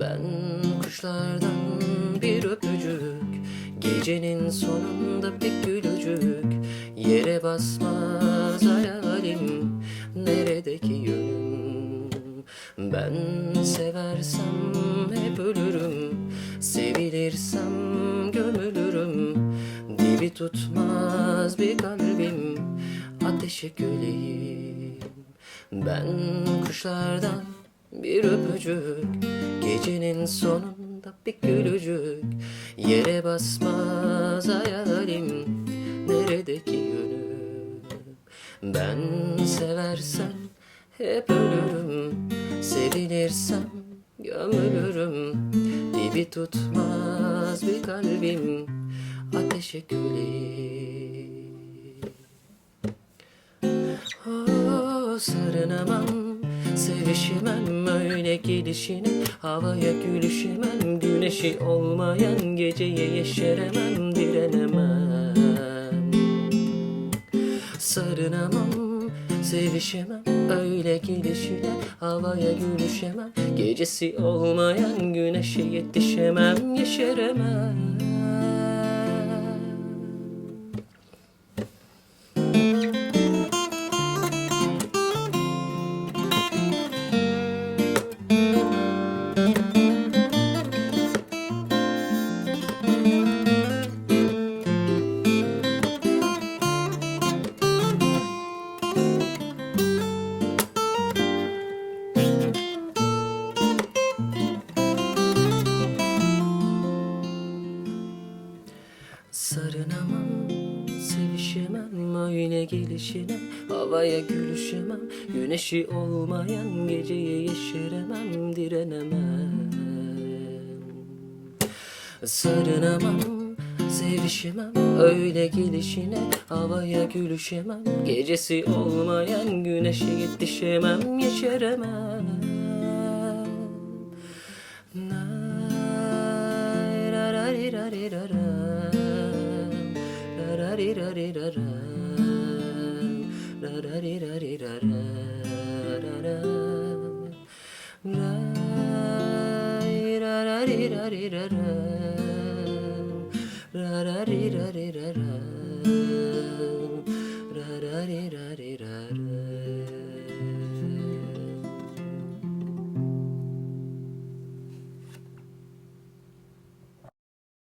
Ben kuşlardan bir öpücük Gecenin sonunda bir gülücük Yere basmaz hayalim. Neredeki yönüm? Ben seversem hep ölürüm. Sevilirsem gömülürüm. Dibi tutmaz bir kalbim. Ateşe köleyim Ben kuşlardan bir öpücük. Gecenin sonunda bir gülücük Yere basmaz hayalim Neredeki yönüm Ben seversem hep ölürüm Sevilirsem gömülürüm. Dibi tutmaz bir kalbim Ateşe köleyim Oh, sarınamam, sevişemem öyle gelişine Havaya gülüşemem, güneşi olmayan geceye yeşeremem, direnemem. Sarınamam, sevişemem öyle gelişine Havaya gülüşemem, gecesi olmayan güneşe yetişemem, yeşeremem Sarınamam, sevişemem öyle gelişine Havaya gülüşemem, güneşi olmayan geceye yeşeremem, direnemem Sarınamam, sevişemem öyle gelişine Havaya gülüşemem, gecesi olmayan güneşe yetişemem, yeşeremem Nay, ra, ra, ra, ra, ra. Ra, ra, ri, ra, ri, ra, ra. Ra, ra, ri, ra, ri, ra, ra.